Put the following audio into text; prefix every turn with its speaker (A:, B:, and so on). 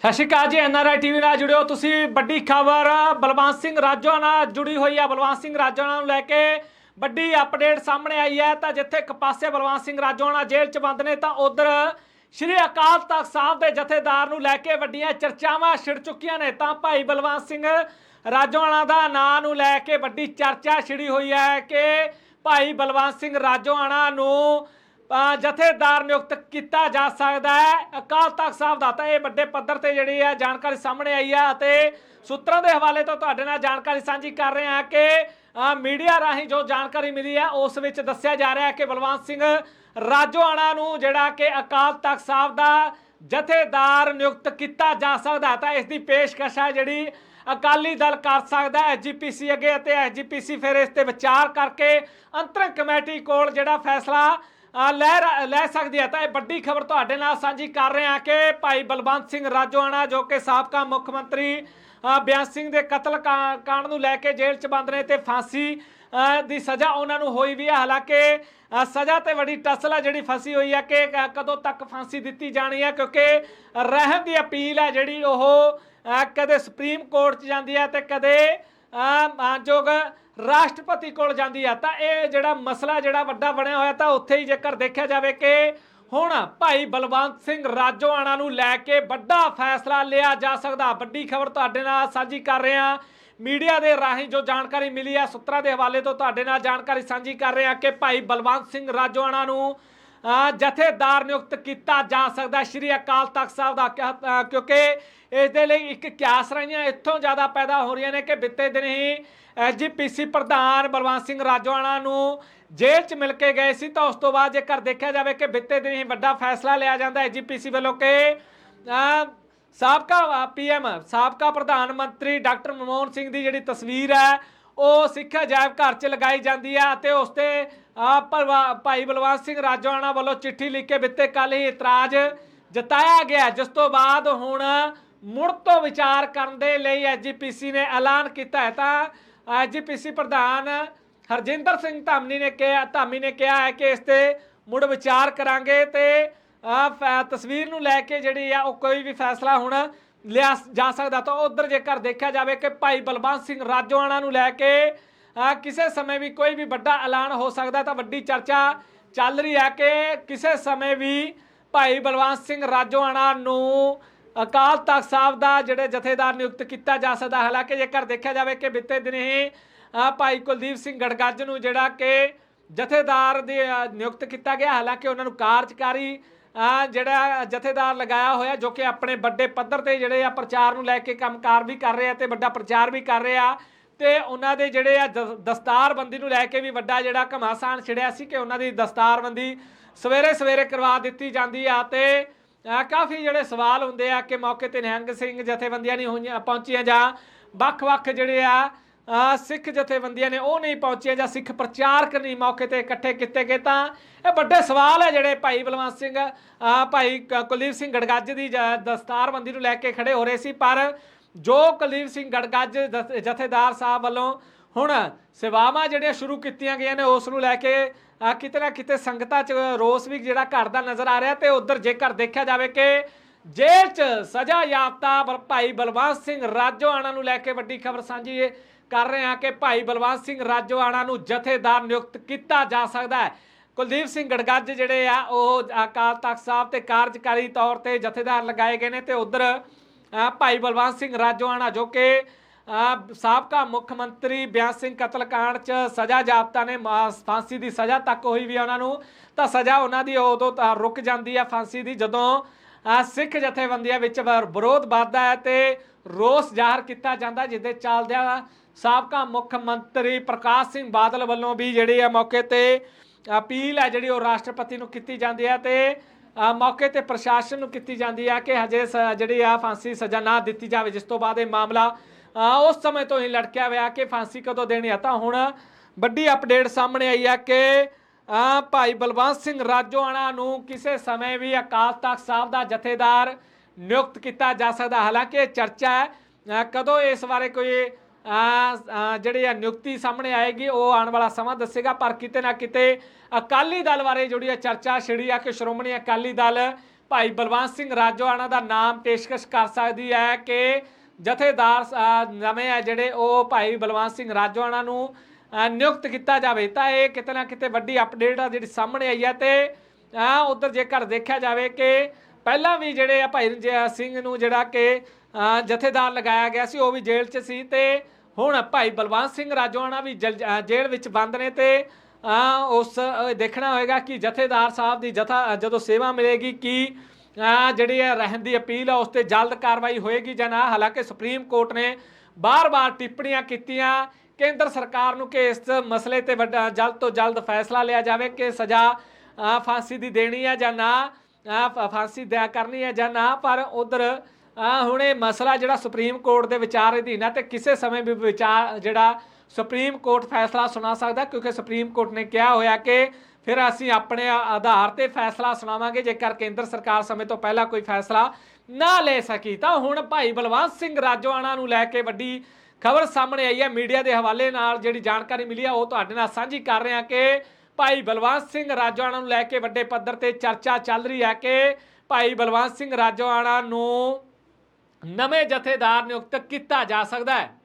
A: ਸਤਿ ਸ਼੍ਰੀ ਅਕਾਲ ਜੀ NRI TV ਨਾਲ ਜੁੜਿਓ ਤੁਸੀਂ। ਵੱਡੀ ਖਬਰ, ਬਲਵੰਤ ਸਿੰਘ ਰਾਜੋਂ ਨਾਲ ਜੁੜੀ ਹੋਈ ਹੈ ਬਲਵੰਤ ਸਿੰਘ ਰਾਜੋਂ ਨੂੰ ਲੈ ਕੇ ਵੱਡੀ ਅਪਡੇਟ ਸਾਹਮਣੇ ਆਈ ਹੈ। ਤਾਂ ਜਿੱਥੇ ਇੱਕ ਪਾਸੇ ਬਲਵੰਤ ਸਿੰਘ ਰਾਜੋਂ ਨਾਲ ਜੇਲ੍ਹ 'ਚ ਬੰਦ ਨੇ, ਤਾਂ ਉਧਰ ਸ਼੍ਰੀ ਅਕਾਲ ਤਖਤ ਸਾਹਿਬ ਦੇ ਜਥੇਦਾਰ ਨੂੰ ਲੈ ਕੇ ਵੱਡੀਆਂ ਚਰਚਾਵਾਂ ਛਿੜ ਚੁੱਕੀਆਂ ਨੇ। ਤਾਂ ਭਾਈ ਬਲਵੰਤ ਸਿੰਘ ਰਾਜੋਆਣਾ ਦਾ ਨਾਂ ਨੂੰ ਲੈ ਕੇ ਵੱਡੀ ਚਰਚਾ ਛਿੜੀ ਹੋਈ ਹੈ ਕਿ ਭਾਈ ਬਲਵੰਤ ਸਿੰਘ ਰਾਜੋਆਣਾ ਨੂੰ ਜਥੇਦਾਰ ਨਿਯੁਕਤ ਕੀਤਾ ਜਾ ਸਕਦਾ ਹੈ। ਅਕਾਲ ਤਖਤ ਸਾਹਿਬ ਦਾ ਤਾਂ ਇਹ ਵੱਡੇ ਪੱਧਰ ਤੇ ਜਿਹੜੀ ਹੈ ਜਾਣਕਾਰੀ ਸਾਹਮਣੇ ਆਈ ਹੈ ਅਤੇ ਸੂਤਰਾਂ ਦੇ ਹਵਾਲੇ ਤੋਂ ਤੁਹਾਡੇ ਨਾਲ ਜਾਣਕਾਰੀ ਸਾਂਝੀ ਕਰ ਰਹੇ ਹਾਂ ਕਿ ਮੀਡੀਆ ਰਾਹੀਂ ਜੋ ਜਾਣਕਾਰੀ ਮਿਲੀ ਹੈ, ਉਸ ਵਿੱਚ ਦੱਸਿਆ ਜਾ ਰਿਹਾ ਹੈ ਕਿ ਬਲਵੰਤ ਸਿੰਘ ਰਾਜੋਆਣਾ ਨੂੰ ਜਿਹੜਾ ਕਿ ਅਕਾਲ ਤਖਤ ਸਾਹਿਬ ਦਾ ਜਥੇਦਾਰ ਨਿਯੁਕਤ ਕੀਤਾ ਜਾ ਸਕਦਾ ਤਾਂ ਇਸ ਦੀ ਪੇਸ਼ਕਸ਼ ਹੈ ਜਿਹੜੀ ਅਕਾਲੀ ਦਲ ਕਰ ਸਕਦਾ ਹੈ ਐਸਜੀਪੀਸੀ ਅੱਗੇ ਅਤੇ ਐਸਜੀਪੀਸੀ ਫਿਰ ਇਸ ਤੇ ਵਿਚਾਰ ਕਰਕੇ ਅੰਤਰਿਮ ਕਮੇਟੀ ਕੋਲ ਜਿਹੜਾ ਫੈਸਲਾ ਲੈ ਲੈ ਸਕਦੀ ਹੈ ਤਾਂ ਇਹ ਵੱਡੀ ਖਬਰ ਤੁਹਾਡੇ ਨਾਲ ਸਾਂਝੀ ਕਰ ਰਹੇ ਹਾਂ ਕਿ ਭਾਈ ਬਲਵੰਤ ਸਿੰਘ ਰਾਜੋਆਣਾ ਜੋ ਕਿ ਸਾਬਕਾ ਮੁੱਖ ਮੰਤਰੀ ਬਿਆਸ ਸਿੰਘ ਦੇ ਕਤਲ ਕਾ- ਕਾਂਡ ਨੂੰ ਲੈ ਕੇ ਜੇਲ੍ਹ 'ਚ ਬੰਦ ਨੇ ਤੇ ਫਾਂਸੀ ਦੀ ਸਜ਼ਾ ਉਹਨਾਂ ਨੂੰ ਹੋਈ ਵੀ ਹੈ ਹਾਲਾਂਕਿ ਸਜ਼ਾ ਤੇ ਬੜੀ ਟਸਲ ਹੈ ਜਿਹੜੀ ਫਸੀ ਹੋਈ ਹੈ ਕਿ ਕਦੋਂ ਤੱਕ ਫਾਂਸੀ ਦਿੱਤੀ ਜਾਣੀ ਹੈ ਕਿਉਂਕਿ ਰਹਿਮ ਦੀ ਅਪੀਲ ਹੈ ਜਿਹੜੀ ਉਹ ਕਦੇ ਸੁਪਰੀਮ ਕੋਰਟ 'ਚ ਜਾਂਦੀ ਹੈ ਤੇ ਕਦੇ ਅ, ਮਾਨਯੋਗ ਰਾਸ਼ਟਰਪਤੀ ਕੋਲ ਜਾਂਦੀ ਆ, ਤਾਂ ਇਹ ਜਿਹੜਾ ਮਸਲਾ ਜਿਹੜਾ ਵੱਡਾ ਬਣਿਆ ਹੋਇਆ, ਤਾਂ ਉੱਥੇ ਹੀ ਜੇਕਰ ਦੇਖਿਆ ਜਾਵੇ ਕਿ ਹੁਣ ਭਾਈ ਬਲਵੰਤ ਸਿੰਘ ਰਾਜੋਆਣਾ ਨੂੰ ਲੈ ਕੇ ਵੱਡਾ ਫੈਸਲਾ ਲਿਆ ਜਾ ਸਕਦਾ। ਵੱਡੀ ਖਬਰ ਤੁਹਾਡੇ ਨਾਲ ਸਾਂਝੀ ਕਰ ਰਹੇ ਹਾਂ। ਮੀਡੀਆ ਦੇ ਰਾਹੀਂ ਜੋ ਜਾਣਕਾਰੀ ਮਿਲੀ ਹੈ ਸੂਤਰਾਂ ਦੇ ਹਵਾਲੇ ਤੋਂ ਤੁਹਾਡੇ ਨਾਲ ਜਾਣਕਾਰੀ ਸਾਂਝੀ ਕਰ ਰਹੇ ਹਾਂ ਕਿ ਭਾਈ ਬਲਵੰਤ ਸਿੰਘ ਰਾਜੋਆਣਾ ਨੂੰ ਜਥੇਦਾਰ ਨਿਯੁਕਤ ਕੀਤਾ ਜਾ ਸਕਦਾ ਸ਼੍ਰੀ ਅਕਾਲ ਤਖਤ ਸਾਹਿਬ ਦਾ ਕਿਹਾ- ਕਿਉਂਕਿ ਇਸ ਦੇ ਲਈ ਇੱਕ ਕਿਆਸ ਰਹੀਆਂ ਇੱਥੋਂ ਜ਼ਿਆਦਾ ਪੈਦਾ ਹੋ ਰਹੀਆਂ ਨੇ ਕਿ ਬਿੱਤੇ ਦਿਨ ਹੀ ਐਸਜੀਪੀਸੀ ਪ੍ਰਧਾਨ ਬਲਵੰਤ ਸਿੰਘ ਰਾਜੋਆਣਾ ਨੂੰ ਜੇਲ੍ਹ 'ਚ ਮਿਲ ਕੇ ਗਏ ਸੀ ਤਾਂ ਉਸ ਤੋਂ ਬਾਅਦ ਜੇਕਰ ਦੇਖਿਆ ਜਾਵੇ ਕਿ ਬਿੱਤੇ ਦਿਨ ਹੀ ਵੱਡਾ ਫੈਸਲਾ ਲਿਆ ਜਾਂਦਾ ਐਸਜੀਪੀਸੀ ਵੱਲੋਂ ਕਿ ਅ, ਸਾਬਕਾ ਪੀਐਮ ਸਾਬਕਾ ਪ੍ਰਧਾਨ ਮੰਤਰੀ ਡਾਕਟਰ ਮਨਮੋਹਨ ਸਿੰਘ ਦੀ ਜਿਹੜੀ ਤਸਵੀਰ ਹੈ ਉਹ ਸਿੱਖ ਅਜਾਇਬ ਘਰ 'ਚ ਲਗਾਈ ਜਾਂਦੀ ਹੈ ਅਤੇ ਉਸ ਤੇ ਅ, ਭਾਈ ਬਲਵੰਤ ਸਿੰਘ ਰਾਜੋਆਣਾ ਵੱਲੋਂ ਚਿੱਠੀ ਲਿਖ ਕੇ ਬਿੱਤੇ ਕੱਲ ਹੀ ਇਤਰਾਜ਼ ਜਤਾਇਆ ਗਿਆ ਜਿਸ ਤੋਂ ਬਾਅਦ ਹੁਣ ਮੁੜ ਤੋਂ ਵਿਚਾਰ ਕਰਨ ਦੇ ਲਈ ਐਸਜੀਪੀਸੀ ਨੇ ਐਲਾਨ ਕੀਤਾ ਹੈ। ਤਾਂ ਐਸਜੀਪੀਸੀ ਪ੍ਰਧਾਨ ਹਰਜਿੰਦਰ ਸਿੰਘ ਧਾਮੀ ਨੇ ਕਿਹਾ ਧਾਮੀ ਨੇ ਕਿਹਾ ਹੈ ਕਿ ਇਸ ਤੇ ਮੁੜ ਵਿਚਾਰ ਕਰਾਂਗੇ ਤੇ ਫ- ਤਸਵੀਰ ਨੂੰ ਲੈ ਕੇ ਜਿਹੜੀ ਆ ਉਹ ਕੋਈ ਵੀ ਫੈਸਲਾ ਹੁਣ ਲਿਆ ਜਾ ਸਕਦਾ ਤਾਂ ਉਧਰ ਜੇਕਰ ਦੇਖਿਆ ਜਾਵੇ ਕਿ ਭਾਈ ਬਲਵੰਤ ਸਿੰਘ ਰਾਜੋਆਣਾ ਨੂੰ ਲੈ ਕੇ ਕਿਸੇ ਸਮੇਂ ਵੀ ਕੋਈ ਵੀ ਵੱਡਾ ਐਲਾਨ ਹੋ ਸਕਦਾ ਤਾਂ ਵੱਡੀ ਚਰਚਾ ਚੱਲ ਰਹੀ ਹੈ ਕਿ ਕਿਸੇ ਸਮੇਂ ਵੀ ਭਾਈ ਬਲਵੰਤ ਸਿੰਘ ਰਾਜੋਆਣਾ ਨੂੰ ਅਕਾਲ ਤਖਤ ਸਾਹਿਬ ਦਾ ਜਿਹੜੇ ਜਥੇਦਾਰ ਨਿਯੁਕਤ ਕੀਤਾ ਜਾ ਸਕਦਾ, ਹਾਲਾਂਕਿ ਜੇਕਰ ਦੇਖਿਆ ਜਾਵੇ ਕਿ ਬਿੱਤੇ ਦਿਨ ਹੀ ਭਾਈ ਕੁਲਦੀਪ ਸਿੰਘ ਗੜਗੱਜ ਨੂੰ ਜਿਹੜਾ ਕਿ ਜਥੇਦਾਰ ਦੇ ਨਿਯੁਕਤ ਕੀਤਾ ਗਿਆ, ਹਾਲਾਂਕਿ ਉਹਨਾਂ ਨੂੰ ਕਾਰਜਕਾਰੀ ਜਿਹੜਾ ਜਥੇਦਾਰ ਲਗਾਇਆ ਹੋਇਆ, ਜੋ ਕਿ ਆਪਣੇ ਵੱਡੇ ਪੱਧਰ ਤੇ ਜਿਹੜੇ ਆ ਪ੍ਰਚਾਰ ਨੂੰ ਲੈ ਕੇ ਕੰਮਕਾਰ ਵੀ ਕਰ ਰਹੇ ਆ ਤੇ ਵੱਡਾ ਪ੍ਰਚਾਰ ਵੀ ਕਰ ਰਹੇ ਆ ਤੇ ਉਹਨਾਂ ਦੇ ਜਿਹੜੇ ਆ ਦ- ਦਸਤਾਰਬੰਦੀ ਨੂੰ ਲੈ ਕੇ ਵੀ ਵੱਡਾ ਜਿਹੜਾ ਘਮਾਸਾਨ ਛਿੜਿਆ ਸੀ ਕਿ ਉਹਨਾਂ ਦੀ ਦਸਤਾਰਬੰਦੀ ਸਵੇਰੇ ਸਵੇਰੇ ਕਰਵਾ ਦਿੱਤੀ ਜਾਂਦੀ ਆ ਤੇ ਕਾਫੀ ਜਿਹੜੇ ਸਵਾਲ ਹੁੰਦੇ ਆ ਕਿ ਮੌਕੇ ਤੇ ਨਿਹੰਗ ਸਿੰਘ ਜਥੇਬੰਦੀਆਂ ਨਹੀਂ ਹੋਈਆਂ, ਪਹੁੰਚੀਆਂ ਜਾਂ ਵੱਖ-ਵੱਖ ਜਿਹੜੇ ਆ ਸਿੱਖ ਜਥੇਬੰਦੀਆਂ ਨੇ ਉਹ ਨਹੀਂ ਪਹੁੰਚੀਆਂ ਜਾਂ ਸਿੱਖ ਪ੍ਰਚਾਰਕ ਨਹੀਂ ਮੌਕੇ ਤੇ ਇਕੱਠੇ ਕੀਤੇ ਗਏ ਤਾਂ ਇਹ ਵੱਡੇ ਸਵਾਲ ਹੈ ਜਿਹੜੇ ਭਾਈ ਬਲਵੰਤ ਸਿੰਘ ਭਾਈ ਕ- ਕੁਲਦੀਪ ਸਿੰਘ ਗੜਗੱਜ ਦੀ ਜ- ਦਸਤਾਰਬੰਦੀ ਨੂੰ ਲੈ ਕੇ ਖੜੇ ਹੋ ਰਹੇ ਸੀ, ਪਰ ਜੋ ਕੁਲਦੀਪ ਸਿੰਘ ਗੜਗੱਜ ਜਥੇਦਾਰ ਸਾਹਿਬ ਵੱਲੋਂ ਹੁਣ ਸੇਵਾਵਾਂ ਜਿਹੜੀਆਂ ਸ਼ੁਰੂ ਕੀਤੀਆਂ ਗਈਆਂ ਨੇ, ਉਸ ਨੂੰ ਲੈ ਕੇ ਕਿਤੇ ਨਾ ਕਿਤੇ ਸੰਗਤਾਂ 'ਚ ਰੋਸ ਵੀ ਜਿਹੜਾ ਘਟਦਾ ਨਜ਼ਰ ਆ ਰਿਹਾ ਤੇ ਉਧਰ ਜੇਕਰ ਦੇਖਿਆ ਜਾਵੇ ਕਿ ਜੇਲ੍ਹ 'ਚ ਸਜ਼ਾ ਯਾਫਤਾ ਬਲ- ਭਾਈ ਬਲਵੰਤ ਸਿੰਘ ਰਾਜੋਆਣਾ ਨੂੰ ਲੈ ਕੇ ਵੱਡੀ ਖਬਰ ਸਾਂਝੀ ਇਹ ਕਰ ਰਹੇ ਹਾਂ ਕਿ ਭਾਈ ਬਲਵੰਤ ਸਿੰਘ ਰਾਜੋਆਣਾ ਨੂੰ ਜਥੇਦਾਰ ਨਿਯੁਕਤ ਕੀਤਾ ਜਾ ਸਕਦਾ ਹੈ। ਕੁਲਦੀਪ ਸਿੰਘ ਗੜਗੱਜ ਜਿਹੜੇ ਆ, ਉਹ ਅਕਾਲ ਤਖਤ ਸਾਹਿਬ ਤੇ ਕਾਰਜਕਾਰੀ ਤੌਰ ਤੇ ਜਥੇਦਾਰ ਲਗਾਏ ਗਏ ਨੇ ਤੇ ਉਧਰ ਭਾਈ ਬਲਵੰਤ ਸਿੰਘ ਰਾਜੋਆਣਾ ਜੋ ਕਿ ਸਾਬਕਾ ਮੁੱਖ ਮੰਤਰੀ ਬਿਆਸ ਸਿੰਘ ਕਤਲकांड ਚ ਸਜ਼ਾ ਜਾਪਤਾ ਨੇ ਫਾਂਸੀ ਦੀ ਸਜ਼ਾ ਤੱਕ ਹੋਈ ਵੀ ਆ ਉਹਨਾਂ ਨੂੰ, ਤਾਂ ਸਜ਼ਾ ਉਹਨਾਂ ਦੀ ਉਦੋਂ ਤਾਂ ਰੁਕ ਜਾਂਦੀ ਆ ਫਾਂਸੀ ਦੀ ਜਦੋਂ ਸਿੱਖ ਜਥੇਬੰਦੀਆਂ ਵਿੱਚ ਵਿਰੋਧ ਵੱਧਦਾ ਹੈ ਤੇ ਰੋਸ ਜ਼ਾਹਰ ਕੀਤਾ ਜਾਂਦਾ ਜਿਹਦੇ ਚੱਲਦਿਆਂ ਸਾਬਕਾ ਮੁੱਖ ਮੰਤਰੀ ਪ੍ਰਕਾਸ਼ ਸਿੰਘ ਬਾਦਲ ਵੱਲੋਂ ਵੀ ਜਿਹੜੀ ਆ ਮੌਕੇ ਤੇ ਅਪੀਲ ਹੈ ਜਿਹੜੀ ਉਹ ਰਾਸ਼ਟਰਪਤੀ ਨੂੰ ਕੀਤੀ ਜਾਂਦੀ ਹੈ ਤੇ ਮੌਕੇ ਤੇ ਪ੍ਰਸ਼ਾਸਨ ਨੂੰ ਕੀਤੀ ਜਾਂਦੀ ਹੈ ਕਿ ਹਜੇ ਸ- ਜਿਹੜੀ ਆ ਫਾਂਸੀ ਸਜ਼ਾ ਨਾ ਦਿੱਤੀ ਜਾਵੇ, ਜਿਸ ਤੋਂ ਬਾਅਦ ਇਹ ਮਾਮਲਾ ਉਸ ਸਮੇਂ ਤੋਂ ਹੀ ਲਟਕਿਆ ਹੋਇਆ ਕਿ ਫਾਂਸੀ ਕਦੋਂ ਦੇਣੀ ਆ ਤਾਂ ਹੁਣ ਵੱਡੀ ਅਪਡੇਟ ਸਾਹਮਣੇ ਆਈ ਹੈ ਕਿ ਭਾਈ ਬਲਵੰਤ ਸਿੰਘ ਰਾਜੋਆਣਾ ਨੂੰ ਕਿਸੇ ਸਮੇਂ ਵੀ ਅਕਾਲ ਤਖਤ ਸਾਹਿਬ ਦਾ ਜਥੇਦਾਰ ਨਿਯੁਕਤ ਕੀਤਾ ਜਾ ਸਕਦਾ। ਹਾਲਾਂਕਿ ਇਹ ਚਰਚਾ ਹੈ ਕਦੋਂ ਇਸ ਬਾਰੇ ਕੋਈ ਜਿਹੜੀ ਆ ਨਿਯੁਕਤੀ ਸਾਹਮਣੇ ਆਏਗੀ, ਉਹ ਆਉਣ ਵਾਲਾ ਸਮਾਂ ਦੱਸੇਗਾ, ਪਰ ਕਿਤੇ ਨਾ ਕਿਤੇ ਅਕਾਲੀ ਦਲ ਬਾਰੇ ਜਿਹੜੀ ਆ ਚਰਚਾ ਛਿੜੀ ਆ ਕਿ ਸ਼੍ਰੋਮਣੀ ਅਕਾਲੀ ਦਲ ਭਾਈ ਬਲਵੰਤ ਸਿੰਘ ਰਾਜੋਆਣਾ ਦਾ ਨਾਮ ਪੇਸ਼ਕਸ਼ ਕਰ ਸਕਦੀ ਹੈ ਕਿ ਜਥੇਦਾਰ ਨਵੇਂ ਆ ਜਿਹੜੇ ਉਹ ਭਾਈ ਬਲਵੰਤ ਸਿੰਘ ਰਾਜੋਆਣਾ ਨੂੰ ਨਿਯੁਕਤ ਕੀਤਾ ਜਾਵੇ। ਤਾਂ ਇਹ ਕਿਤੇ ਨਾ ਕਿਤੇ ਵੱਡੀ ਅਪਡੇਟ ਆ ਜਿਹੜੀ ਸਾਹਮਣੇ ਆਈ ਹੈ ਤੇ ਉਧਰ ਜੇਕਰ ਦੇਖਿਆ ਜਾਵੇ ਕਿ ਪਹਿਲਾਂ ਵੀ ਜਿਹੜੇ ਆ ਭਾਈ ਰਣਜੀਤ ਸਿੰਘ ਨੂੰ ਜਿਹੜਾ ਕਿ ਜਥੇਦਾਰ ਲਗਾਇਆ ਗਿਆ ਸੀ, ਉਹ ਵੀ ਜੇਲ੍ਹ 'ਚ ਸੀ ਤੇ ਹੁਣ ਭਾਈ ਬਲਵੰਤ ਸਿੰਘ ਰਾਜੋਆਣਾ ਵੀ ਜਲ- ਜੇਲ੍ਹ ਵਿੱਚ ਬੰਦ ਨੇ ਤੇ ਉਸ ਦੇਖਣਾ ਹੋਏਗਾ ਕਿ ਜਥੇਦਾਰ ਸਾਹਿਬ ਦੀ ਜਥਾ ਜਦੋਂ ਸੇਵਾ ਮਿਲੇਗੀ ਕਿ ਜਿਹੜੀ ਹੈ ਰਹਿਣ ਦੀ ਅਪੀਲ ਆ, ਉਸ ਤੇ ਜਲਦ ਕਾਰਵਾਈ ਹੋਏਗੀ ਜਾਂ ਨਾ। ਹਾਲਾਂਕਿ ਸੁਪਰੀਮ ਕੋਰਟ ਨੇ ਬਾਰ-ਬਾਰ ਟਿੱਪਣੀਆਂ ਕੀਤੀਆਂ, ਕੇਂਦਰ ਸਰਕਾਰ ਨੂੰ ਕਿ ਇਸ ਮਸਲੇ ਤੇ ਵੱਡਾ, ਜਲਦ ਤੋਂ ਜਲਦ ਫੈਸਲਾ ਲਿਆ ਜਾਵੇ ਕਿ ਸਜ਼ਾ ਫਾਂਸੀ ਦੀ ਦੇਣੀ ਹੈ ਜਾਂ ਨਾ ਫਾਂਸੀ ਦਿਆ ਕਰਨੀ ਹੈ ਜਾਂ ਨਾ। ਪਰ ਉਧਰ ਹੁਣ ਇਹ ਮਸਲਾ ਜਿਹੜਾ ਸੁਪਰੀਮ ਕੋਰਟ ਦੇ ਵਿਚਾਰ ਅਧੀਨ ਹੈ ਤੇ ਕਿਸੇ ਸਮੇਂ ਵੀ ਵਿਚਾਰ ਜਿਹੜਾ ਸੁਪਰੀਮ ਕੋਰਟ ਫੈਸਲਾ ਸੁਣਾ ਸਕਦਾ, ਕਿਉਂਕਿ ਸੁਪਰੀਮ ਕੋਰਟ ਨੇ ਕਿਹਾ ਹੋਇਆ ਕਿ ਫਿਰ ਅਸੀਂ ਆਪਣੇ ਆਧਾਰ ਤੇ ਫੈਸਲਾ ਸੁਣਾਵਾਂਗੇ, ਜੇਕਰ ਕੇਂਦਰ ਸਰਕਾਰ ਸਮੇਂ ਤੋਂ ਪਹਿਲਾਂ ਕੋਈ ਫੈਸਲਾ ਨਾ ਲੈ ਸਕੀ। ਤਾਂ ਹੁਣ ਭਾਈ ਬਲਵੰਤ ਸਿੰਘ ਰਾਜੋਆਣਾ ਨੂੰ ਲੈ ਕੇ ਵੱਡੀ ਖਬਰ ਸਾਹਮਣੇ ਆਈ ਹੈ, ਮੀਡੀਆ ਦੇ ਹਵਾਲੇ ਨਾਲ ਜਿਹੜੀ ਜਾਣਕਾਰੀ ਮਿਲੀ ਆ, ਉਹ ਤੁਹਾਡੇ ਨਾਲ ਸਾਂਝੀ ਕਰ ਰਹੇ ਹਾਂ ਕਿ ਭਾਈ ਬਲਵੰਤ ਸਿੰਘ ਰਾਜੋਆਣਾ ਨੂੰ ਲੈ ਕੇ ਵੱਡੇ ਪੱਧਰ ਤੇ ਚਰਚਾ ਚੱਲ ਰਹੀ ਹੈ ਕਿ ਭਾਈ ਬਲਵੰਤ ਸਿੰਘ ਰਾਜੋਆਣਾ ਨੂੰ ਨਵੇਂ ਜਥੇਦਾਰ ਨਿਯੁਕਤ ਕੀਤਾ ਜਾ ਸਕਦਾ ਹੈ।